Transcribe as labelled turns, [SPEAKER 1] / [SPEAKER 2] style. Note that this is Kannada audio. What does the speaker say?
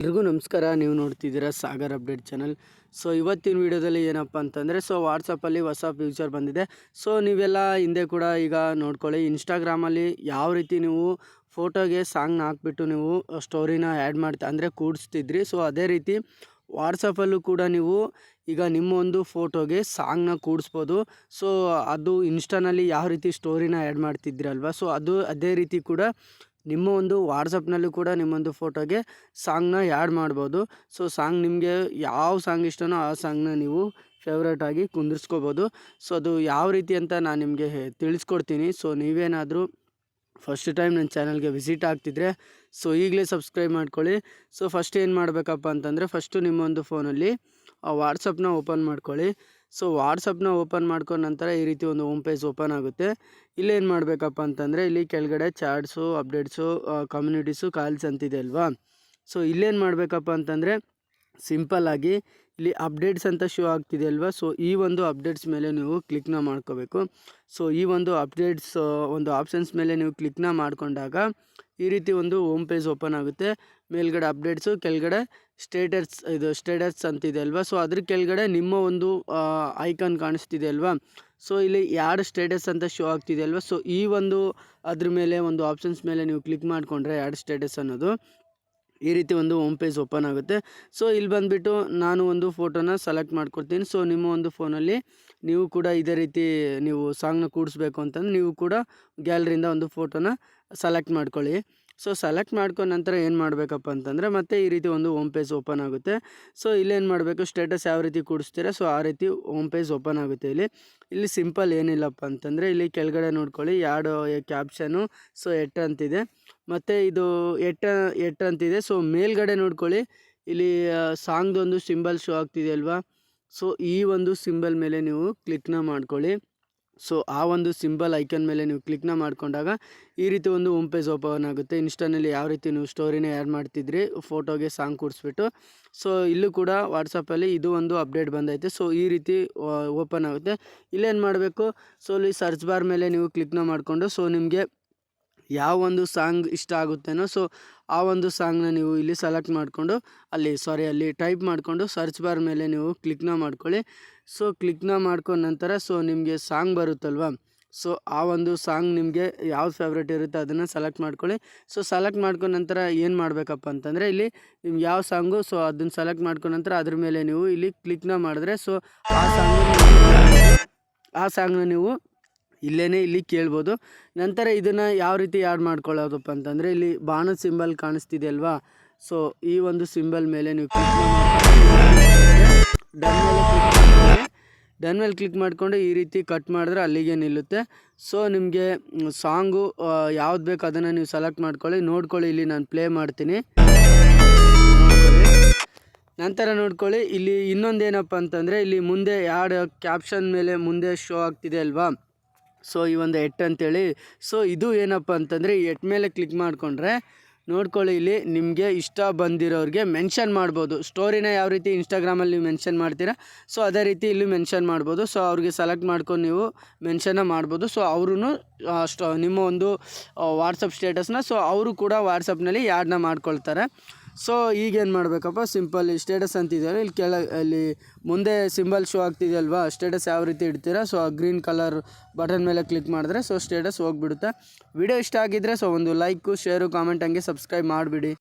[SPEAKER 1] ಎಲ್ರಿಗೂ ನಮಸ್ಕಾರ. ನೀವು ನೋಡ್ತಿದ್ದೀರಾ ಸಾಗರ್ ಅಪ್ಡೇಟ್ ಚಾನಲ್. ಸೊ, ಇವತ್ತಿನ ವಿಡಿಯೋದಲ್ಲಿ ಏನಪ್ಪ ಅಂತಂದರೆ, ಸೊ ವಾಟ್ಸಪ್ಪಲ್ಲಿ ಹೊಸ ಫ್ಯೂಚರ್ ಬಂದಿದೆ. ಸೊ, ನೀವೆಲ್ಲ ಹಿಂದೆ ಕೂಡ ಈಗ ನೋಡ್ಕೊಳ್ಳಿ ಇನ್ಸ್ಟಾಗ್ರಾಮಲ್ಲಿ ಯಾವ ರೀತಿ ನೀವು ಫೋಟೋಗೆ ಸಾಂಗ್ನ ಹಾಕ್ಬಿಟ್ಟು ನೀವು ಸ್ಟೋರಿನ ಆ್ಯಡ್ ಮಾಡ್ತಾ, ಅಂದರೆ ಕೂಡಿಸ್ತಿದ್ರಿ. ಸೊ, ಅದೇ ರೀತಿ ವಾಟ್ಸಪ್ಪಲ್ಲೂ ಕೂಡ ನೀವು ಈಗ ನಿಮ್ಮ ಒಂದು ಫೋಟೋಗೆ ಸಾಂಗ್ನ ಕೂಡಿಸ್ಬೋದು. ಸೊ, ಅದು ಇನ್ಸ್ಟಾನಲ್ಲಿ ಯಾವ ರೀತಿ ಸ್ಟೋರಿನ ಆ್ಯಡ್ ಮಾಡ್ತಿದ್ರಲ್ವ ಸೊ, ಅದು ಅದೇ ರೀತಿ ಕೂಡ ನಿಮ್ಮ ಒಂದು ವಾಟ್ಸಪ್ನಲ್ಲೂ ಕೂಡ ನಿಮ್ಮೊಂದು ಫೋಟೋಗೆ ಸಾಂಗ್ನ ಆ್ಯಡ್ ಮಾಡ್ಬೋದು. ಸೊ, ಸಾಂಗ್ ನಿಮಗೆ ಯಾವ ಸಾಂಗ್ ಇಷ್ಟನೋ ಆ ಸಾಂಗ್ನ ನೀವು ಫೇವ್ರೇಟಾಗಿ ಕುಂದಿರ್ಸ್ಕೋಬೋದು. ಸೊ, ಅದು ಯಾವ ರೀತಿ ಅಂತ ನಾನು ನಿಮಗೆ ತಿಳಿಸ್ಕೊಡ್ತೀನಿ. ಸೊ, ನೀವೇನಾದರೂ ಫಸ್ಟ್ ಟೈಮ್ ನನ್ನ ಚಾನಲ್ಗೆ ವಿಸಿಟ್ ಆಗ್ತಿದ್ರೆ, ಸೊ, ಈಗಲೇ ಸಬ್ಸ್ಕ್ರೈಬ್ ಮಾಡ್ಕೊಳ್ಳಿ. ಸೊ, ಫಸ್ಟ್ ಏನು ಮಾಡಬೇಕಪ್ಪ ಅಂತಂದರೆ, ಫಸ್ಟು ನಿಮ್ಮೊಂದು ಫೋನಲ್ಲಿ ವಾಟ್ಸಪ್ನ ಓಪನ್ ಮಾಡ್ಕೊಳ್ಳಿ. ಸೊ ವಾಟ್ಸಪ್ನ ಓಪನ್ ಮಾಡ್ಕೊಂಡ ನಂತರ ಈ ರೀತಿ ಒಂದು ಹೋಮ್ ಪೇಜ್ ಓಪನ್ ಆಗುತ್ತೆ. ಇಲ್ಲೇನು ಮಾಡಬೇಕಪ್ಪ ಅಂತಂದರೆ ಇಲ್ಲಿ ಕೆಳಗಡೆ ಚಾಟ್ಸು, ಅಪ್ಡೇಟ್ಸು ಕಮ್ಯುನಿಟೀಸು, ಕಾಲ್ಸ್ ಅಂತಿದೆ ಅಲ್ವಾ? ಸೊ ಇಲ್ಲೇನು ಮಾಡಬೇಕಪ್ಪ ಅಂತಂದರೆ ಸಿಂಪಲ್ಲಾಗಿ ಇಲ್ಲಿ ಅಪ್ಡೇಟ್ಸ್ ಅಂತ ಶೋ ಆಗ್ತಿದೆ ಅಲ್ವಾ? ಸೊ ಈ ಒಂದು ಅಪ್ಡೇಟ್ಸ್ ಮೇಲೆ ನೀವು ಕ್ಲಿಕ್ನ ಮಾಡ್ಕೋಬೇಕು. ಸೊ ಈ ಒಂದು ಅಪ್ಡೇಟ್ಸ್ ಒಂದು ಆಪ್ಷನ್ಸ್ ಮೇಲೆ ನೀವು ಕ್ಲಿಕ್ನ ಮಾಡಿಕೊಂಡಾಗ ಈ ರೀತಿ ಒಂದು ಹೋಮ್ ಪೇಜ್ ಓಪನ್ ಆಗುತ್ತೆ. ಮೇಲ್ಗಡೆ ಅಪ್ಡೇಟ್ಸು, ಕೆಳಗಡೆ ಸ್ಟೇಟಸ್, ಇದು ಸ್ಟೇಟಸ್ ಅಂತಿದೆ ಅಲ್ವಾ? ಸೊ ಅದ್ರ ಕೆಳಗಡೆ ನಿಮ್ಮ ಒಂದು ಐಕಾನ್ ಕಾಣಿಸ್ತಿದೆ ಅಲ್ವಾ? ಸೊ ಇಲ್ಲಿ ಯಾರು ಸ್ಟೇಟಸ್ ಅಂತ ಶೋ ಆಗ್ತಿದೆ ಅಲ್ವಾ? ಸೊ ಈ ಒಂದು ಅದ್ರ ಮೇಲೆ ಒಂದು ಆಪ್ಷನ್ಸ್ ಮೇಲೆ ನೀವು ಕ್ಲಿಕ್ ಮಾಡಿಕೊಂಡ್ರೆ ಯಾರು ಸ್ಟೇಟಸ್ ಅನ್ನೋದು. ಈ ರೀತಿ ಒಂದು ಹೋಮ್ ಪೇಜ್ ಓಪನ್ ಆಗುತ್ತೆ. ಸೊ ಇಲ್ಲಿ ಬಂದುಬಿಟ್ಟು ನಾನು ಒಂದು ಫೋಟೋನ ಸೆಲೆಕ್ಟ್ ಮಾಡ್ಕೊಡ್ತೀನಿ. ಸೊ ನಿಮ್ಮ ಒಂದು ಫೋನಲ್ಲಿ ನೀವು ಕೂಡ ಇದೇ ರೀತಿ ನೀವು ಸಾಂಗ್ನ ಕೂಡಿಸ್ಬೇಕು ಅಂತಂದ್ರೆ ನೀವು ಕೂಡ ಗ್ಯಾಲರಿಯಿಂದ ಒಂದು ಫೋಟೋನ ಸೆಲೆಕ್ಟ್ ಮಾಡ್ಕೊಳ್ಳಿ. ಸೊ ಸೆಲೆಕ್ಟ್ ಮಾಡ್ಕೊಂಡ ನಂತರ ಏನು ಮಾಡಬೇಕಪ್ಪ ಅಂತಂದರೆ ಮತ್ತೆ ಈ ರೀತಿ ಒಂದು ಹೋಮ್ ಪೇಜ್ ಓಪನ್ ಆಗುತ್ತೆ. ಸೊ ಇಲ್ಲೇನು ಮಾಡಬೇಕು? ಸ್ಟೇಟಸ್ ಯಾವ ರೀತಿ ಕೂಡಿಸ್ತೀರಾ? ಸೊ ಆ ರೀತಿ ಹೋಮ್ ಪೇಜ್ ಓಪನ್ ಆಗುತ್ತೆ ಇಲ್ಲಿ. ಇಲ್ಲಿ ಸಿಂಪಲ್ ಏನಿಲ್ಲಪ್ಪ ಅಂತಂದರೆ ಇಲ್ಲಿ ಕೆಳಗಡೆ ನೋಡ್ಕೊಳ್ಳಿ. ಎರಡು ಕ್ಯಾಪ್ಷನು ಸೊ ಎಟ್ ಅಂತಿದೆ. ಮತ್ತು ಇದು ಎಟ್ ಎಟ್ ಅಂತಿದೆ. ಸೊ ಮೇಲ್ಗಡೆ ನೋಡ್ಕೊಳ್ಳಿ. ಇಲ್ಲಿ ಸಾಂಗ್ದೊಂದು ಸಿಂಬಲ್ ಶೋ ಆಗ್ತಿದೆ ಅಲ್ವಾ? ಸೊ ಈ ಒಂದು ಸಿಂಬಲ್ ಮೇಲೆ ನೀವು ಕ್ಲಿಕ್ನ ಮಾಡ್ಕೊಳ್ಳಿ. ಸೊ ಆ ಒಂದು ಸಿಂಬಲ್ ಐಕನ್ ಮೇಲೆ ನೀವು ಕ್ಲಿಕ್ನ ಮಾಡಿಕೊಂಡಾಗ ಈ ರೀತಿ ಒಂದು ಹೋಮ್ ಪೇಜ್ ಓಪನ್ ಆಗುತ್ತೆ. ಇನ್ಸ್ಟಾನಲ್ಲಿ ಯಾವ ರೀತಿ ನೀವು ಸ್ಟೋರಿನ ಆ್ಯಡ್ ಮಾಡ್ತಿದ್ರಿ ಫೋಟೋಗೆ ಸಾಂಗ್ ಕೂಡಿಸ್ಬಿಟ್ಟು. ಸೊ ಇಲ್ಲೂ ಕೂಡ ವಾಟ್ಸಪ್ಪಲ್ಲಿ ಇದು ಒಂದು ಅಪ್ಡೇಟ್ ಬಂದೈತೆ. ಸೊ ಈ ರೀತಿ ಓಪನ್ ಆಗುತ್ತೆ. ಇಲ್ಲೇನು ಮಾಡಬೇಕು? ಸೊ ಇಲ್ಲಿ ಸರ್ಚ್ ಬಾರ್ ಮೇಲೆ ನೀವು ಕ್ಲಿಕ್ನ ಮಾಡಿಕೊಂಡು ಸೊ ನಿಮಗೆ ಯಾವ ಒಂದು ಸಾಂಗ್ ಇಷ್ಟ ಆಗುತ್ತೇನೋ ಸೊ ಆ ಒಂದು ಸಾಂಗ್ನ ನೀವು ಇಲ್ಲಿ ಸೆಲೆಕ್ಟ್ ಮಾಡಿಕೊಂಡು, ಅಲ್ಲಿ ಸಾರಿ ಅಲ್ಲಿ ಟೈಪ್ ಮಾಡಿಕೊಂಡು ಸರ್ಚ್ ಬಾರ್ ಮೇಲೆ ನೀವು ಕ್ಲಿಕ್ನ ಮಾಡ್ಕೊಳ್ಳಿ. ಸೊ ಕ್ಲಿಕ್ನ ಮಾಡ್ಕೊಂಡ ನಂತರ ಸೊ ನಿಮಗೆ ಸಾಂಗ್ ಬರುತ್ತಲ್ವ? ಸೊ ಆ ಒಂದು ಸಾಂಗ್ ನಿಮಗೆ ಯಾವ ಫೇವ್ರೇಟ್ ಇರುತ್ತೆ ಅದನ್ನು ಸೆಲೆಕ್ಟ್ ಮಾಡ್ಕೊಳ್ಳಿ. ಸೊ ಸೆಲೆಕ್ಟ್ ಮಾಡ್ಕೊಂಡ ನಂತರ ಏನು ಮಾಡಬೇಕಪ್ಪ ಅಂತಂದರೆ ಇಲ್ಲಿ ನಿಮ್ಗೆ ಯಾವ ಸಾಂಗು, ಸೊ ಅದನ್ನು ಸೆಲೆಕ್ಟ್ ಮಾಡ್ಕೊಂಡ ನಂತರ ಅದ್ರ ಮೇಲೆ ನೀವು ಇಲ್ಲಿ ಕ್ಲಿಕ್ನ ಮಾಡಿದ್ರೆ ಸೊ ಆ ಸಾಂಗ್ ಆ ಸಾಂಗ್ನ ನೀವು ಇಲ್ಲೇ ಇಲ್ಲಿ ಕೇಳ್ಬೋದು. ನಂತರ ಇದನ್ನು ಯಾವ ರೀತಿ ಆ್ಯಡ್ ಮಾಡ್ಕೊಳ್ಳೋದಪ್ಪ ಅಂತಂದರೆ ಇಲ್ಲಿ ಬಾಣದ ಸಿಂಬಲ್ ಕಾಣಿಸ್ತಿದೆ ಅಲ್ವಾ? ಸೊ ಈ ಒಂದು ಸಿಂಬಲ್ ಮೇಲೆ ನೀವು ಕ್ಲಿಕ್ ಡನ್ ಮೇಲೆ ಕ್ಲಿಕ್ ಡನ್ ಮೇಲೆ ಕ್ಲಿಕ್ ಮಾಡಿಕೊಂಡು ಈ ರೀತಿ ಕಟ್ ಮಾಡಿದ್ರೆ ಅಲ್ಲಿಗೆ ನಿಲ್ಲುತ್ತೆ. ಸೊ ನಿಮಗೆ ಸಾಂಗು ಯಾವ್ದು ಬೇಕು ಅದನ್ನು ನೀವು ಸೆಲೆಕ್ಟ್ ಮಾಡ್ಕೊಳ್ಳಿ. ನೋಡ್ಕೊಳ್ಳಿ, ಇಲ್ಲಿ ನಾನು ಪ್ಲೇ ಮಾಡ್ತೀನಿ. ನಂತರ ನೋಡ್ಕೊಳ್ಳಿ, ಇಲ್ಲಿ ಇನ್ನೊಂದೇನಪ್ಪ ಅಂತಂದರೆ, ಇಲ್ಲಿ ಮುಂದೆ ಯಾಡ್ ಕ್ಯಾಪ್ಷನ್ ಮೇಲೆ ಮುಂದೆ ಶೋ ಆಗ್ತಿದೆ ಅಲ್ವಾ? ಸೊ ಈ ಒಂದು ಎಟ್ ಅಂತೇಳಿ. ಸೊ ಇದು ಏನಪ್ಪ ಅಂತಂದರೆ, ಈ ಎಟ್ ಮೇಲೆ ಕ್ಲಿಕ್ ಮಾಡಿಕೊಂಡ್ರೆ ನೋಡ್ಕೊಳ್ಳಿ, ಇಲ್ಲಿ ನಿಮಗೆ ಇಷ್ಟ ಬಂದಿರೋರಿಗೆ ಮೆನ್ಷನ್ ಮಾಡ್ಬೋದು. ಸ್ಟೋರಿನ ಯಾವ ರೀತಿ ಇನ್ಸ್ಟಾಗ್ರಾಮಲ್ಲಿ ನೀವು ಮೆನ್ಷನ್ ಮಾಡ್ತೀರಾ? ಸೊ ಅದೇ ರೀತಿ ಇಲ್ಲಿ ಮೆನ್ಷನ್ ಮಾಡ್ಬೋದು. ಸೊ ಅವ್ರಿಗೆ ಸೆಲೆಕ್ಟ್ ಮಾಡ್ಕೊಂಡು ನೀವು ಮೆನ್ಷನ್ನ ಮಾಡ್ಬೋದು. ಸೊ ಅವರು ಸ್ಟೋ ನಿಮ್ಮ ಒಂದು ವಾಟ್ಸಪ್ ಸ್ಟೇಟಸ್ನ ಸೊ ಅವರು ಕೂಡ ವಾಟ್ಸಪ್ನಲ್ಲಿ ಯಾಡನ್ನ ಮಾಡ್ಕೊಳ್ತಾರೆ. ಸೊ ಈಗೇನು ಮಾಡಬೇಕಪ್ಪ? ಸಿಂಪಲ್ ಸ್ಟೇಟಸ್ ಅಂತಿದ್ದಾರೆ ಇಲ್ಲಿ ಕೆಳ, ಅಲ್ಲಿ ಮುಂದೆ ಸಿಂಬಲ್ ಶೋ ಆಗ್ತಿದೆಯಲ್ವಾ? ಸ್ಟೇಟಸ್ ಯಾವ ರೀತಿ ಇಡ್ತೀರಾ? ಸೊ ಗ್ರೀನ್ ಕಲರ್ ಬಟನ್ ಮೇಲೆ ಕ್ಲಿಕ್ ಮಾಡಿದ್ರೆ ಸೊ ಸ್ಟೇಟಸ್ ಹೋಗ್ಬಿಡುತ್ತೆ. ವಿಡಿಯೋ ಇಷ್ಟ ಆಗಿದ್ದರೆ ಸೊ ಒಂದು ಲೈಕು ಶೇರು ಕಾಮೆಂಟ್ ಹಂಗೆ ಸಬ್ಸ್ಕ್ರೈಬ್ ಮಾಡಿಬಿಡಿ.